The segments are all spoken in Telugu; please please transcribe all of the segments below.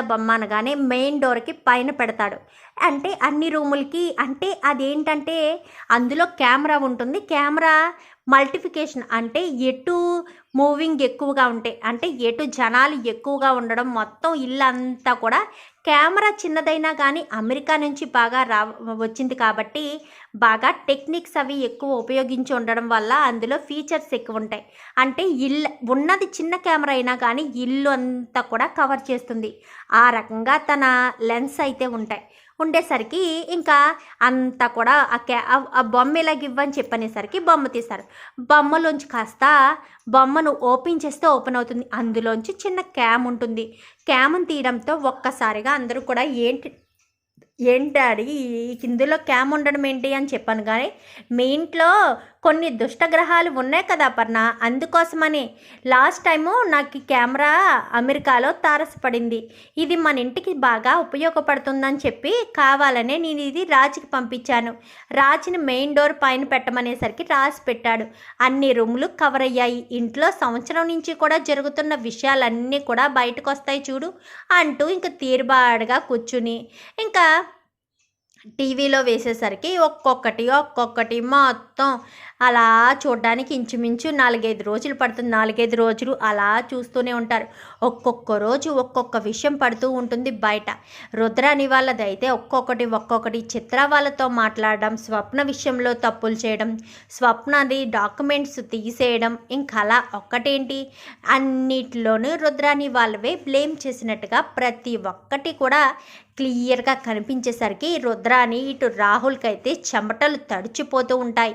బొమ్మ అనగానే మెయిన్ డోర్కి పైన పెడతాడు. అంటే అన్ని రూములకి అంటే అదేంటంటే అందులో కెమెరా ఉంటుంది. కెమెరా మల్టిఫికేషన్ అంటే ఎటు మూవింగ్ ఎక్కువగా ఉంటాయి అంటే ఎటు జనాలు ఎక్కువగా ఉండడం మొత్తం ఇల్లంతా కూడా కెమెరా చిన్నదైనా కానీ అమెరికా నుంచి బాగా రా వచ్చింది కాబట్టి బాగా టెక్నిక్స్ అవి ఎక్కువ ఉపయోగించి ఉండడం వల్ల అందులో ఫీచర్స్ ఎక్కువ ఉంటాయి. అంటే ఇల్లు ఉన్నది చిన్న కెమెరా అయినా కానీ ఇల్లు అంతా కూడా కవర్ చేస్తుంది. ఆ రకంగా తన లెన్స్ అయితే ఉంటాయి. ఉండేసరికి ఇంకా అంతా కూడా ఆ క్యా ఆ- బొమ్మ ఇలాగ ఇవ్వని చెప్పనేసరికి బొమ్మ తీస్తారు బొమ్మలోంచి కాస్త బొమ్మను ఓపెన్ చేస్తే ఓపెన్ అవుతుంది. అందులోంచి చిన్న క్యామ్ ఉంటుంది. క్యామ్ను తీయడంతో ఒక్కసారిగా అందరూ కూడా ఏంటి ఏంటి డాడీ ఇందులో క్యామ్ ఉండడం ఏంటి అని చెప్పాను. కానీ మీ ఇంట్లో కొన్ని దుష్టగ్రహాలు ఉన్నాయి కదా అపర్ణ. అందుకోసమని లాస్ట్ టైము నాకు కెమెరా అమెరికాలో తారసపడింది. ఇది మన ఇంటికి బాగా ఉపయోగపడుతుందని చెప్పి కావాలనే నేను ఇది రాజుకి పంపించాను. రాజుని మెయిన్ డోర్ పైన పెట్టమనేసరికి రాసి పెట్టాడు. అన్ని రూములు కవర్ అయ్యాయి. ఇంట్లో సంవత్సరం నుంచి కూడా జరుగుతున్న విషయాలన్నీ కూడా బయటకు వస్తాయి చూడు అంటూ ఇంకా తీరుబాడుగా కూర్చుని ఇంకా టీవీలో వేసేసరికి ఒక్కొక్కటి ఒక్కొక్కటి మొత్తం మొత్తం అలా చూడడానికి ఇంచుమించు నాలుగైదు రోజులు పడుతుంది. నాలుగైదు రోజులు అలా చూస్తూనే ఉంటారు. ఒక్కొక్క రోజు ఒక్కొక్క విషయం పడుతూ ఉంటుంది బయట. రుద్రాని వాళ్ళది అయితే ఒక్కొక్కటి ఒక్కొక్కటి చిత్ర వాళ్ళతో మాట్లాడడం స్వప్న విషయంలో తప్పులు చేయడం స్వప్నది డాక్యుమెంట్స్ తీసేయడం ఇంకా అలా ఒక్కటేంటి? అన్నిటిలోనూ రుద్రాని వాళ్ళవే బ్లేమ్ చేసినట్టుగా ప్రతి ఒక్కటి కూడా క్లియర్గా కనిపించేసరికి రుద్రాని ఇటు రాహుల్కి అయితే చెమటలు తడిచిపోతూ ఉంటాయి.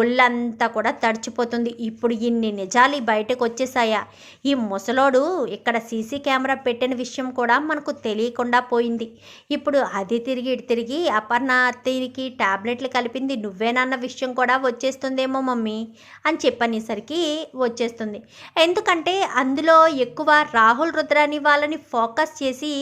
ఒళ్ళంతా కూడా తడిచిపోతుంది. ఇప్పుడు ఇన్ని నిజాలు బయటకు వచ్చేసాయా ఈ ముసలోడు ఇక్కడ సీసీ కెమెరా పెట్టిన విషయం కూడా మనకు తెలియకుండా పోయింది. ఇప్పుడు అది తిరిగి ఇటు తిరిగి అపర్ణ అత్తయ్యకి టాబ్లెట్లు కలిపింది నువ్వేనన్న విషయం కూడా వచ్చేస్తుందేమో మమ్మీ అని చెప్పనేసరికి వచ్చేస్తుంది. ఎందుకంటే అందులో ఎక్కువ రాహుల్ రుద్రాని వాళ్ళని ఫోకస్ చేసి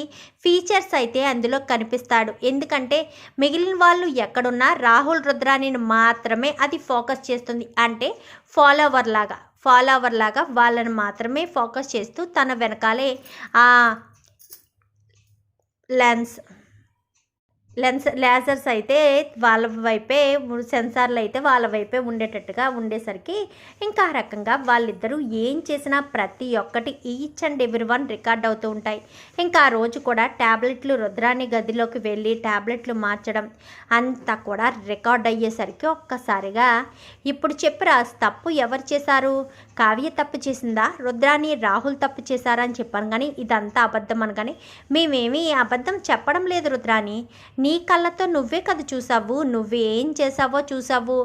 ఫీచర్స్ అయితే అందులో కనిపిస్తాడు. ఎందుకంటే మిగిలిన వాళ్ళు ఎక్కడున్నా రాహుల్ రుద్రానిని మాత్రమే అది ఫోకస్ ఫోకస్ చేస్తుంది అంటే ఫాలోవర్ లాగా ఫాలోవర్ లాగా వాళ్ళని మాత్రమే ఫోకస్ చేస్తూ తన వెనకాలే ఆ లెన్స్ లెన్స్ లేజర్స్ అయితే వాళ్ళ వైపే సెన్సార్లు అయితే వాళ్ళ వైపే ఉండేటట్టుగా ఉండేసరికి ఇంకా ఆ రకంగా వాళ్ళిద్దరూ ఏం చేసినా ప్రతి ఒక్కటి each and every one record అవుతూ ఉంటాయి. ఇంకా ఆ రోజు కూడా ట్యాబ్లెట్లు రుద్రాని గదిలోకి వెళ్ళి ట్యాబ్లెట్లు మార్చడం అంతా కూడా రికార్డ్ అయ్యేసరికి ఒక్కసారిగా ఇప్పుడు చెప్పురా తప్పు ఎవరు చేశారు? కావ్య తప్పు చేసిందా? రుద్రాని రాహుల్ తప్పు చేశారా అని చెప్పాను కానీ ఇదంతా అబద్ధం అనగానే మేమేమీ అబద్ధం చెప్పడం లేదు రుద్రాని. నీ కళ్ళతో నువ్వే కదా చూసావు నువ్వేం చేసావో చూసావు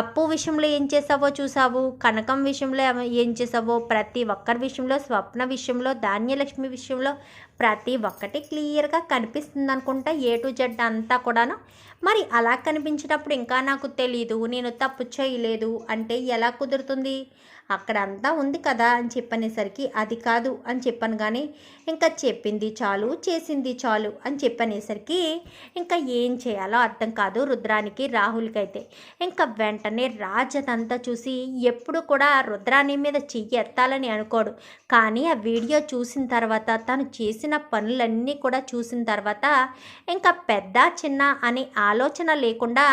అప్పు విషయంలో ఏం చేసావో చూసావు కనకం విషయంలో ఏం చేసావో ప్రతి ఒక్కరి విషయంలో స్వప్న విషయంలో ధాన్యలక్ష్మి విషయంలో ప్రతి ఒక్కటి క్లియర్గా కనిపిస్తుంది అనుకుంటా ఏ టు జెడ్ అంతా కూడాను. మరి అలా కనిపించినప్పుడు ఇంకా నాకు తెలీదు నేను తప్పు చేయలేదు అంటే ఎలా కుదురుతుంది? అక్కడ అంతా ఉంది కదా అని చెప్పనేసరికి అది కాదు అని చెప్పాను కానీ ఇంకా చెప్పింది చాలు చేసింది చాలు అని చెప్పనేసరికి ఇంకా ఏం చేయాలో అర్థం కాదు రుద్రానికి రాహుల్కి అయితే ఇంకా వెంటనే రాజదంతా చూసి ఎప్పుడు కూడా రుద్రాని మీద చెయ్యి ఎత్తాలని అనుకోడు. కానీ ఆ వీడియో చూసిన తర్వాత తను చేసిన పనులన్నీ కూడా చూసిన తర్వాత ఇంకా పెద్ద చిన్న అనే ఆలోచన లేకుండా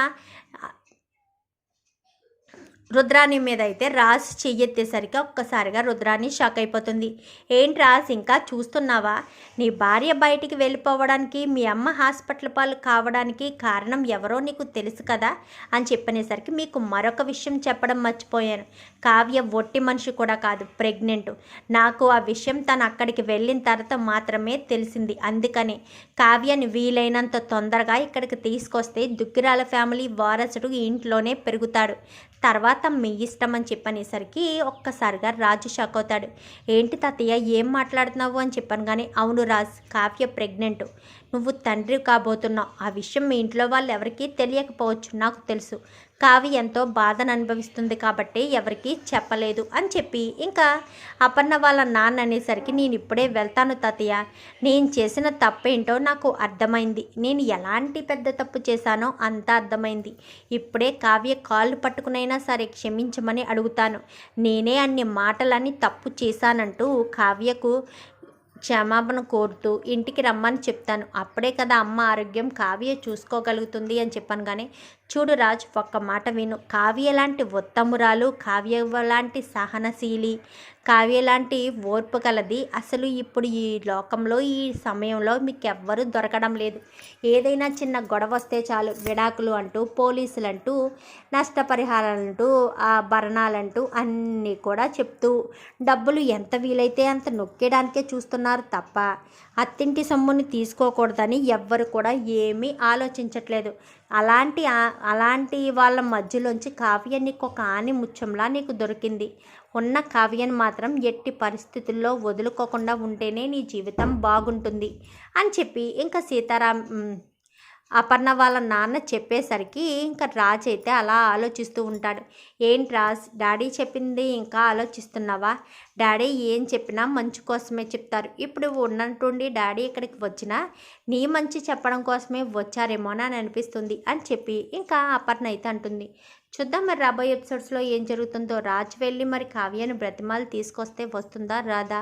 రుద్రాణి మీద అయితే రాజ్ చెయ్యెత్తేసరికి ఒక్కసారిగా రుద్రాణి షాక్ అయిపోతుంది. ఏంటి రాజ్ ఇంకా చూస్తున్నావా? నీ భార్య బయటికి వెళ్ళిపోవడానికి మీ అమ్మ హాస్పిటల్ పాలు కావడానికి కారణం ఎవరో నీకు తెలుసు కదా? అని చెప్పనేసరికి మీకు మరొక విషయం చెప్పడం మర్చిపోయాను. కావ్య ఒట్టి మనిషి కూడా కాదు ప్రెగ్నెంట్. నాకు ఆ విషయం తను అక్కడికి వెళ్ళిన తర్వాత మాత్రమే తెలిసింది. అందుకని కావ్యని వీలైనంత తొందరగా ఇక్కడికి తీసుకొస్తే దుగ్గిరాల ఫ్యామిలీ వారసుడు ఇంట్లోనే పెరుగుతాడు. తర్వాత మీ ఇష్టం అని చెప్పనేసరికి ఒక్కసారిగా రాజు షాక్ అవుతాడు. ఏంటి తాతయ్య ఏం మాట్లాడుతున్నావు? అని చెప్పాను కానీ అవును రాజ్ కావ్య ప్రెగ్నెంట్. నువ్వు తండ్రి కాబోతున్నావు. ఆ విషయం మీ ఇంట్లో వాళ్ళు ఎవరికీ తెలియకపోవచ్చు. నాకు తెలుసు. కావ్య ఎంతో బాధను అనుభవిస్తుంది కాబట్టి ఎవరికీ చెప్పలేదు అని చెప్పి ఇంకా అపర్ణ వాళ్ళ నాన్న అనేసరికి నేను ఇప్పుడే వెళ్తాను తాతయ్య. నేను చేసిన తప్పేంటో నాకు అర్థమైంది. నేను ఎలాంటి పెద్ద తప్పు చేశానో అంతా అర్థమైంది. ఇప్పుడే కావ్య కాళ్ళు పట్టుకునైనా సరే క్షమించమని అడుగుతాను. నేనే అన్ని మాటలని తప్పు చేశానంటూ కావ్యకు క్షమాపణ కోరుతూ ఇంటికి రమ్మని చెప్తాను. అప్పుడే కదా అమ్మ ఆరోగ్యం. కావ్య చూసుకోగలుగుతుంది అని చెప్పాను కానీ చూడు రాజ్ ఒక్క మాట విను. కావ్య లాంటి ఉత్తమురాలు కావ్య లాంటి సహనశీలి కావ్య లాంటి ఓర్పు కలది అసలు ఇప్పుడు ఈ లోకంలో ఈ సమయంలో మీకు ఎవ్వరూ దొరకడం లేదు. ఏదైనా చిన్న గొడవ వస్తే చాలు. విడాకులు అంటూ పోలీసులు అంటూ నష్టపరిహారాలంటూ ఆ భరణాలంటూ అన్నీ కూడా చెప్తూ డబ్బులు ఎంత వీలైతే అంత నొక్కేయడానికే చూస్తున్నారు తప్ప అత్తింటి సొమ్ముని తీసుకోకూడదని ఎవ్వరు కూడా ఏమీ ఆలోచించట్లేదు. అలాంటి అలాంటి వాళ్ళ మధ్యలోంచి కావ్య నీకు ఒక ఆనిముత్యంలా నీకు దొరికింది. ఉన్న కావ్యను మాత్రం ఎట్టి పరిస్థితుల్లో వదులుకోకుండా ఉంటేనే నీ జీవితం బాగుంటుంది అని చెప్పి ఇంకా సీతారాం అపర్ణ వాళ్ళ నాన్న చెప్పేసరికి ఇంకా రాజ్ అయితే అలా ఆలోచిస్తూ ఉంటాడు. ఏంటి రాజ్ డాడీ చెప్పింది ఇంకా ఆలోచిస్తున్నావా? డాడీ ఏం చెప్పినా మంచి కోసమే చెప్తారు. ఇప్పుడు ఉన్నట్టుండి డాడీ ఇక్కడికి వచ్చినా నీ మంచి చెప్పడం కోసమే వచ్చారేమో అని అనిపిస్తుంది అని చెప్పి ఇంకా అపర్ణ అయితే అంటుంది. చూద్దాం మరి రాబోయే ఎపిసోడ్స్లో ఏం జరుగుతుందో. రాజ్ వెళ్ళి మరి కావ్యను బ్రతిమాలు తీసుకొస్తే వస్తుందా రాదా?